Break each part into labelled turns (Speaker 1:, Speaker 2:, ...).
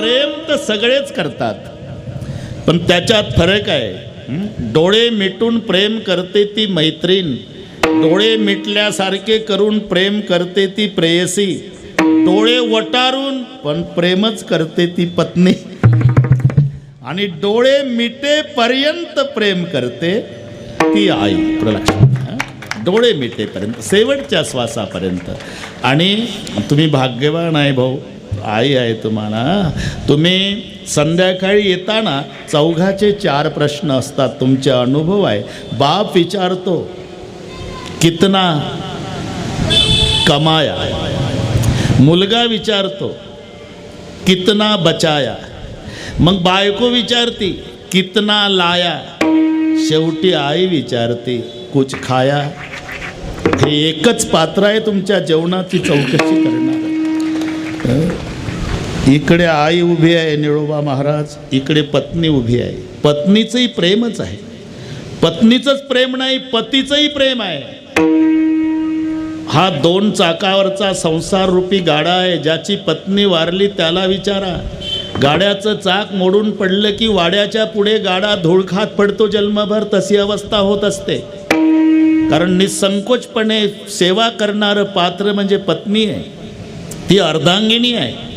Speaker 1: प्रेम तर सगळेच करतात. पण त्याच्यात फरक आहे. डोळे मिटून प्रेम करते ती मैत्रीण. डोळे मिटल्यासारखे करून प्रेम करते ती प्रेयसी. डोळे वटारून पण प्रेमच करते ती पत्नी. आणि डोळे मिटेपर्यंत प्रेम करते ती आई. लक्षात डोळे मिटेपर्यंत शेवटच्या श्वासापर्यंत. आणि तुम्ही भाग्यवान आहे भाऊ. आई आहे तुम्हाला. तुम्ही संध्याकाळी येताना चौघाचे चार प्रश्न असतात. तुमचे अनुभव आहे. बाप विचारतो कितना कमाया मुलगा विचारतो कितना बचाया मग बायको विचारती कितना लाया शेवटी आई विचारते कुछ खाया हे एकच पात्र आहे तुमच्या जेवणाची चौकशी करणार. इकडे आई उभी आहे निळोबा महाराज इकडे पत्नी उभी आहे. पत्नीचंही प्रेमच आहे. पत्नीचंच प्रेम नाही पतीचंही प्रेम आहे. हा दोन चाकावरचा संसार रूपी गाडा आहे ज्याची पत्नी वारली त्याला विचारा. गाड्याचं चाक मोडून पडलं की वाड्याच्या पुढे गाडा धुळखात पडतो जन्मभर तशी अवस्था होत असते. कारण निसंकोचपणे सेवा करणारं पात्र म्हणजे पत्नी आहे. ती अर्धांगिनी आहे.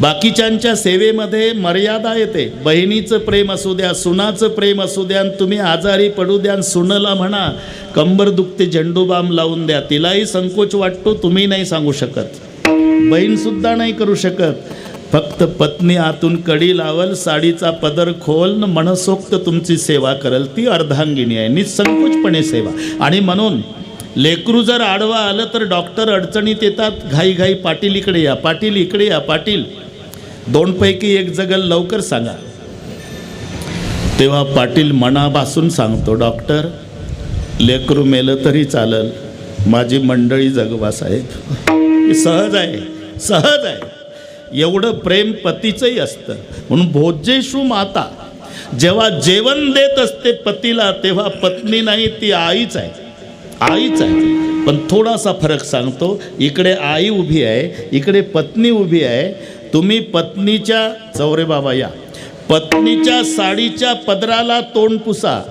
Speaker 1: बाकीच्यांच्या सेवेमध्ये मर्यादा येते. बहिणीचं प्रेम असू द्या सुनाचं प्रेम असू द्या आणि तुम्ही आजारी पडू द्या आणि सुनला म्हणा कंबर दुखते झेंडूबाम लावून द्या. तिलाही संकोच वाटतो तुम्ही नाही सांगू शकत. बहीणसुद्धा नाही करू शकत. फक्त पत्नी आतून कडी लावल साडीचा पदर खोल न मनसोक्त तुमची सेवा करल. ती अर्धांगिनी आहे निसंकोचपणे सेवा. आणि म्हणून लेकरू जर आडवा आलं तर डॉक्टर अडचणीत येतात. घाई घाई पाटील इकडे या पाटील इकडे या पाटील. दोनपैकी एक जगल लवकर सांगा. तेव्हा पाटील मनापासून सांगतो डॉक्टर लेकरू मेलं तरी चालल. माझी मंडळी जगवास आहेत सहज आहे सहज आहे. एवढं प्रेम पतीचंही असतं. म्हणून भोजेशू माता जेव्हा जेवण देत असते पतीला तेव्हा पत्नी नाही ती आईच आहे. आईच आहे. पण थोडासा फरक सांगतो इकडे आई उभी आहे इकडे पत्नी उभी आहे. तुम्ही पत्नीच्या चौरे बाबा या पत्नीच्या साडीच्या पदराला तोंड पुसा.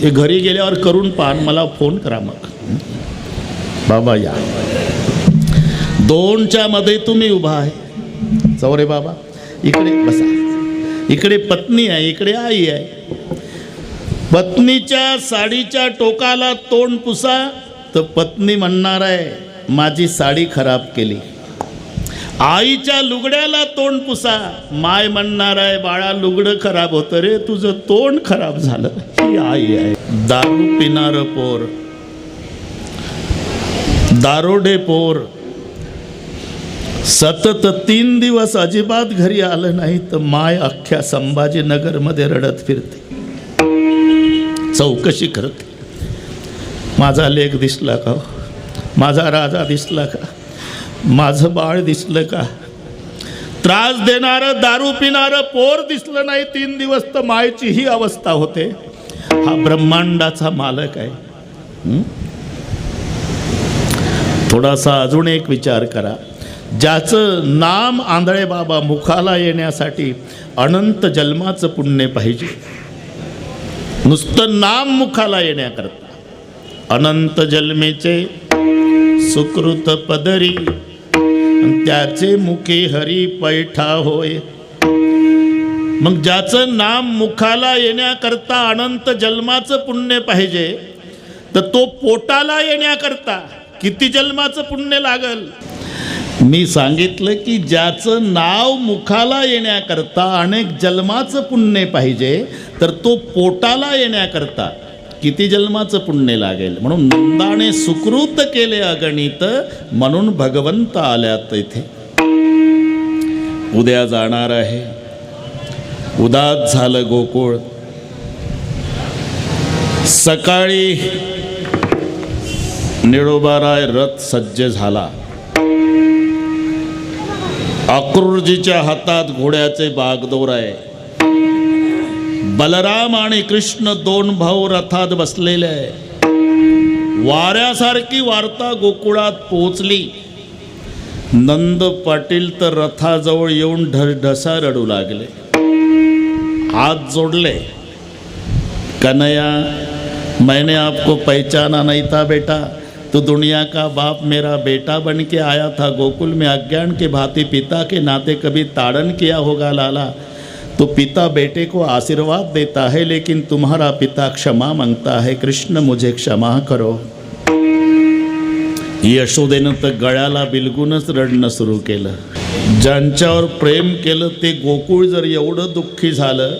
Speaker 1: हे घरी गेल्यावर करून पान मला फोन करा मग. बाबा या. दोनच्या मध्ये तुम्ही उभा आहे. चौरे बाबा इकडे बसा. इकडे पत्नी आहे इकडे आई आहे. पत्नीच्या साडीच्या टोकाला तोंड पुसा. तर पत्नी म्हणणार आहे माझी साडी खराब केली. आईच्या लुगड्याला तोंड पुसा. माय म्हणणार आहे बाळा लुगडं खराब होतं रे तुझं तोंड खराब झालं. ही आई आहे. दारू पिणार पोर. दारोडे पोर. सतत तीन दिवस अजिबात घरी आलं नाही तर माय अख्ख्या संभाजीनगरमध्ये रडत फिरते. चौकशी करते. माझा लेख दिसला का हो? माझा राजा दिसला का? माझं बाळ दिसलं का? त्रास देणारं दारू पिणारं पोर दिसलं नाही तीन दिवस तर मायची ही अवस्था होते. हा ब्रह्मांडाचा मालक आहे. थोडासा अजून एक विचार करा. ज्याचं नाम आंधळे बाबा मुखाला येण्यासाठी अनंत जन्माचं पुण्य पाहिजे. नुसतं नाम मुखाला येण्याकरता. अनंत जन्मेचे सुकृत पदरी त्याचे मुखे हरी पैठा होय. मग ज्याचं नाम मुखाला येण्याकरता अनंत जन्माचं पुण्य पाहिजे तर तो पोटाला येण्याकरता किती जन्माचं पुण्य लागल? मी सांगितलं की ज्याचं नाव मुखाला येण्याकरता अनेक जन्माचं पुण्य पाहिजे तर तो पोटाला येण्याकरता किती जन्माचं पुण्य लागेल? म्हणून नंदाने सुकृत केले अगणित म्हणून भगवंत आल्यात इथे. उद्या जाणार आहे. उदात झालं गोकुळ. सकाळी निळोबाराय रथ सज्ज झाला. अक्रूरजीच्या हातात घोड्याचे बागदोर आहे. बलराम आणि कृष्ण दोन भाऊ रथात बसलेले. आहे वाऱ्यासारखी वार्ता गोकुळात पोचली नंद पाटील तर रथाजवळ येऊन ढ ढसा रडू लागले. हात जोडले. कन्हैया मैंने आपको पहचाना नहीं था बेटा. तो दुनिया का बाप मेरा बेटा बन के आया था गोकुल में अज्ञान के भांति पिता के नाते कभी ताड़न किया होगा लाला. तो पिता बेटे को आशीर्वाद देता है लेकिन तुम्हारा पिता क्षमा मांगता है। कृष्ण मुझे क्षमा करो। यशोदेनं तर गळ्याला बिलगूनच रडणं सुरू केलं। ज्यांच्यावर प्रेम केलं ते गोकुळ जर एवढं दुःखी झालं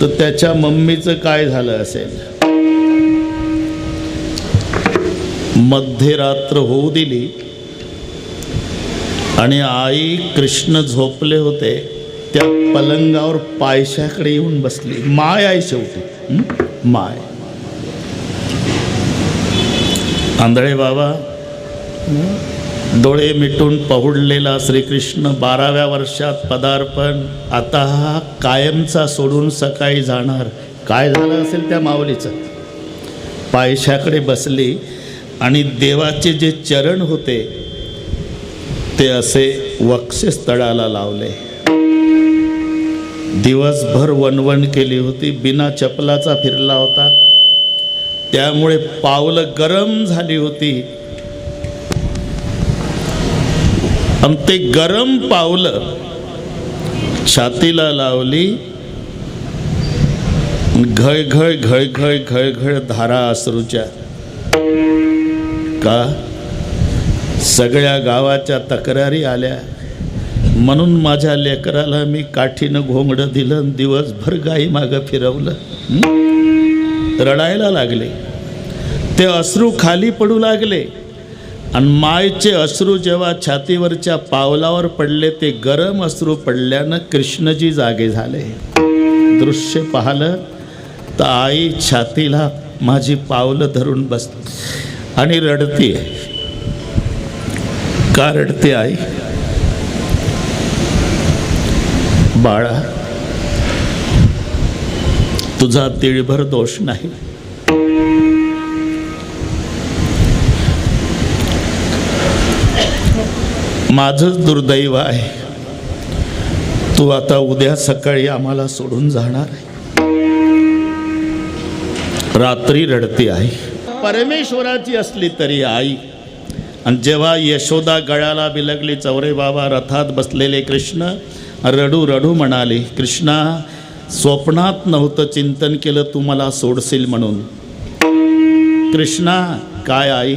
Speaker 1: तर त्याच्या मम्मीचं काय झालं असेल? मध्यरात्र होऊ दिली आणि आई कृष्ण झोपले होते। त्या पलंगावर पायशाकडे येऊन बसली. माय आहे शेवटी. माय. आंधळे बाबा डोळे मिटून पहुडलेला श्रीकृष्ण बाराव्या वर्षात पदार्पण आता हा कायमचा सोडून सकाळी जाणार. काय झालं असेल त्या माऊलीचं? पायशाकडे बसली आणि देवाचे जे चरण होते ते असे वक्षस्थळाला लावले. दिवसभर वणवण केली होती. बिना चपलाचा फिरला होता. त्यामुळे पावलं गरम झाली होती. आणि ते गरम पावलं छातीला लावली. घळघळ घळघळ घळघळ धारा अश्रूच्या. का? सगळ्या गावाच्या तक्रारी आल्या. म्हणून माझ्या लेकराला मी काठीनं घोंगडं दिलं दिवसभर गाई मागं फिरवलं. रडायला लागले. ते अश्रू खाली पडू लागले. आणि मायचे अश्रू जेव्हा छातीवरच्या पावलावर पडले ते गरम अश्रू पडल्यानं कृष्णजी जागे झाले. दृश्य पाहिलं तर आई छातीला माझी पावलं धरून बस आणि रडते का रडते आई? बाळा तुझा तिळभर दोष नाही. माझंच दुर्दैव आहे. तू आता उद्या सकाळी आम्हाला सोडून जाणार आहे. रात्री रडते आहे परमेश्वराची असली तरी आई आणि जेव्हा यशोदा गळ्याला बिलगली चौरे बाबा रथात बसलेले कृष्ण रडू रडू म्हणाले कृष्णा स्वप्नात नव्हतं चिंतन केलं तू मला सोडशील म्हणून. कृष्णा काय आई?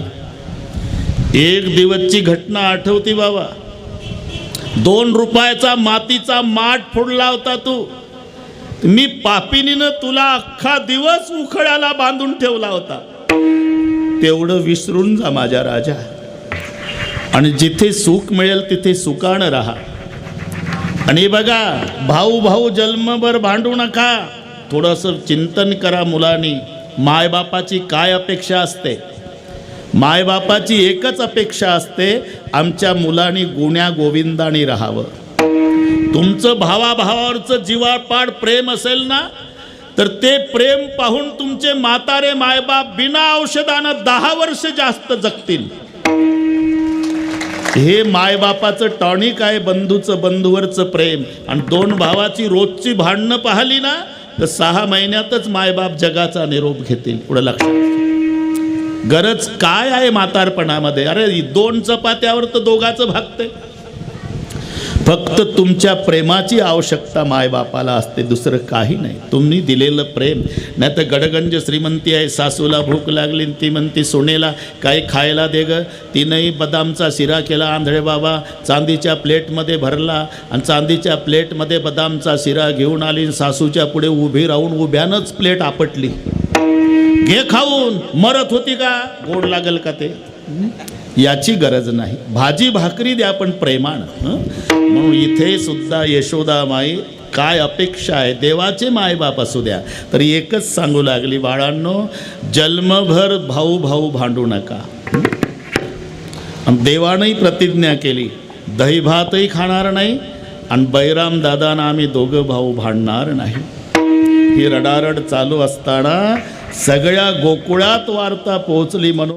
Speaker 1: एक दिवसची घटना आठवती बाबा. दोन रुपयाचा मातीचा माठ फोडला होता तू. मी पापिनीनं तुला अख्खा दिवस उखड्याला बांधून ठेवला होता. तेवढं विसरून जा माझ्या राजा. आणि जिथे सुख मिळेल तिथे सुकानं राहा. आणि बघा भाऊ भाऊ जन्मभर भांडू नका. थोडंसं चिंतन करा मुलांनी. मायबापाची काय अपेक्षा असते? मायबापाची एकच अपेक्षा असते आमच्या मुलांनी गुण्या गोविंदाने राहावं. तुमचं भावाभावावरचं जीवापाड प्रेम असेल ना तर ते प्रेम पाहून तुमचे म्हातारे मायबाप बिना औषधानं दहा वर्ष जास्त जगतील. हे मायबापाचं टॉनिक आहे बंधूचं बंधूवरचं प्रेम. आणि दोन भावाची रोजची भांडणं पाहिली ना तर सहा महिन्यातच मायबाप जगाचा निरोप घेतील. पुढं लक्षात गरज काय आहे म्हातारपणामध्ये? अरे दोन चपात्यावर तर दोघाचं भागतंय. फक्त तुमच्या प्रेमाची आवश्यकता मायबापाला असते दुसरं काही नाही. तुम्ही दिलेलं प्रेम नाही तर गडगंज श्रीमंती आहे सासूला भूक लागली ती म्हणती सोनेला काही खायला दे ग? तिनंही बदामचा शिरा केला आंधळे बाबा चांदीच्या प्लेटमध्ये भरला आणि चांदीच्या प्लेटमध्ये बदामचा शिरा घेऊन आली सासूच्या पुढे उभी राहून उभ्यानंच प्लेट आपटली. घे खाऊन मरत होती का? गोड लागेल का ते? याची गरज नाही. भाजी भाकरी द्या पण प्रेमानं म्हणून इथे सुद्धा यशोदा माई काय अपेक्षा आहे? देवाचे मायबाप असू द्या. तर एकच सांगू लागली बाळांनो जन्मभर भाऊ भाऊ भांडू नका. आणि देवानंही प्रतिज्ञा केली दही भातही खाणार नाही आणि बैराम दादांना आम्ही दोघं भाऊ भांडणार नाही. ही रडारड चालू असताना सगळ्या गोकुळात वार्ता पोहोचली म्हणून